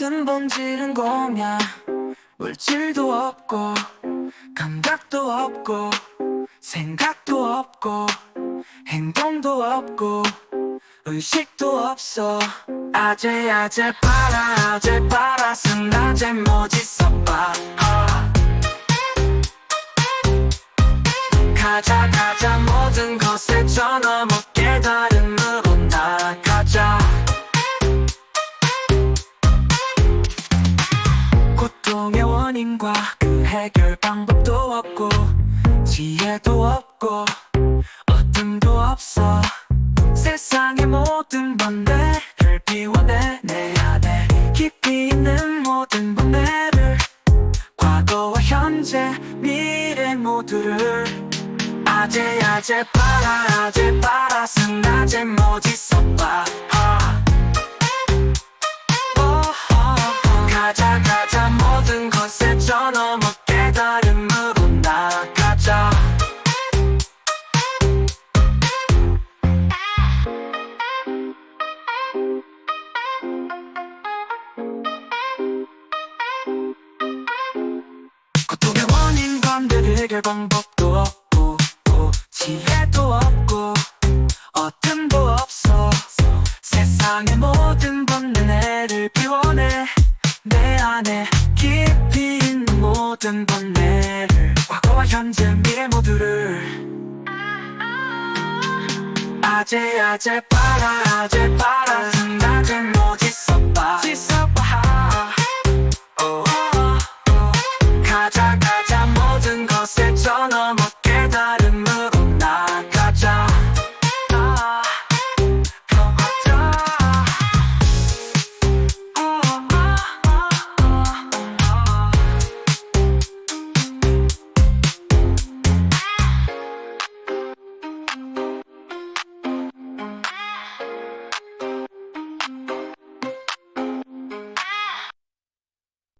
모든 본질은 공야 물질도 없고 감각도 없고 생각도 없고 행동도 없고 의식도 없어. 아재 아재 봐라 아재 봐라 쓴 아재 뭐지? 써봐 원인과 그 해결 방법도 없고 지혜도 없고 어둠도 없어. 세상의 모든 번뇌를 비워내 내 안에 깊이 있는 모든 번뇌를 과거와 현재 미래 모두를. 아재 아재 봐라 아재 봐라 쓴아재 뭐지 해결 방법도 없고 고, 지혜도 없고 어둠도 없어. 세상의 모든 번뇌를 비워내 내 안에 깊이 있는 모든 번뇌를 과거와 현재 미래 모두를. 아재 아재 봐라 아재 봐라